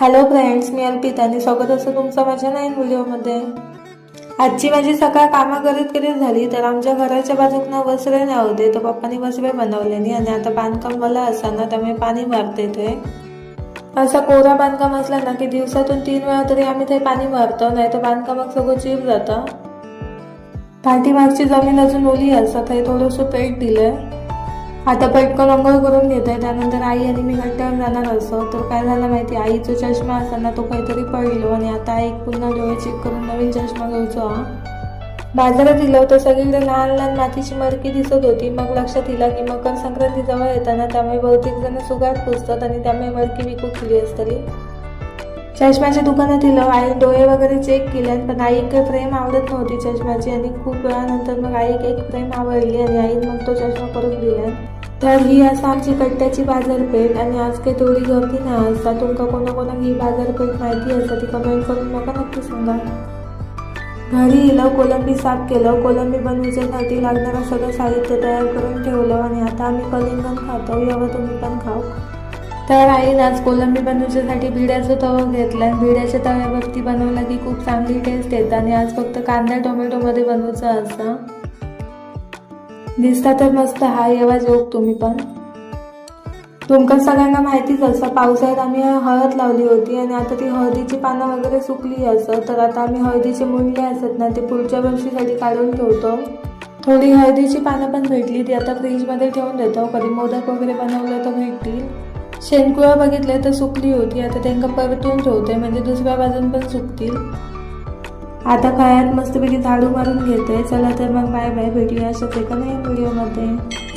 Hello friends मी अर्पिता आणि स्वागत असं तुमचं माझ्या नवीन व्हिडिओमध्ये. आजची माझी सकाळ कामं करीत करीत झाली तर आमच्या घराच्या बाजूकनं वसरे नाही होते तर पप्पानी वसरे बनवलेली. आणि आता बांधकाम मला असताना त्यामुळे पाणी मारते ते. असा कोरा बांधकाम असला ना की दिवसातून तीन वेळा तरी आम्ही ते पाणी मारतो नाही तर बांधकामात सगळं चीप जातं. पाठीमागची जमीन अजून ओली असतात हे थोडंसं पेट दिलंय. आता पटकन अंघोळ करून घेत आहे त्यानंतर आई आणि मी घट्ट्यावर जाणार असो. तर काय झालं माहिती? आईचा चष्मा असताना तो काहीतरी पडलो आणि आता आई पुन्हा डोळे चेक करून नवीन चष्मा घ्यायचो हा. बाजारात दिलं तर सगळीकडे लहान लहान मातीची मरकी दिसत होती. मग लक्षात येईल की मकर संक्रांती जवळ येताना त्यामुळे बहुतेक जण सुगाट पुसतात आणि त्यामुळे मरकी विकू केली असतली चष्म्याच्या दुकानात दिलं आई डोळे वगैरे चेक केले पण आई काही फ्रेम आवडत नव्हती चष्म्याची आणि खूप वेळानंतर मग आई एक फ्रेम आवडली आणि आईने मग तो चष्मा करून दिला. तर ही असं आमची कट्ट्याची बाजारपेठ आणि आज काही तेवढी गर्दी नाही. असता तुमका कोणा कोणाक ही बाजारपेठ माहिती असता ती कमेंट करून मला नक्की सांगा. घरी येलं कोलंबी साफ केलं. कोलंबी बनवण्यासाठी लागणारं सगळं साहित्य तयार करून ठेवलं आणि आता आम्ही कलिंगण खातो. यावं तुम्ही पण खाऊ. तर आईन आज कोलंबी बनवण्यासाठी भिड्याचा तवा घेतला आणि भिड्याच्या तव्यावरती बनवला की खूप चांगली टेस्ट येते आणि आज फक्त कांदा टोमॅटोमध्ये बनवायचं असं. दिसता तर मस्त हा येवा जोक तुम्ही पण. तुमका सगळ्यांना माहितीच असं पावसाळ्यात आम्ही हळद लावली होती आणि आता ती हळदीची पानं वगैरे सुकली असं. तर आता आम्ही हळदीचे मुंडली असत ना ती पुढच्या वर्षीसाठी काढून ठेवतो. थोडी हळदीची पानं पण भेटली ती आता फ्रीजमध्ये ठेवून देतो. कधी मोदक वगैरे बनवलं तर भेटतील. शेणकुळा बघितले तर सुकली होती. आता त्यांना परतून ठेवते म्हणजे दुसऱ्या बाजून पण सुकतील. आता काळात मस्तपैकी झाडू मारून घेते चला तर मग बाय बाय. भेटूया अशाच एका नवीन व्हिडिओमध्ये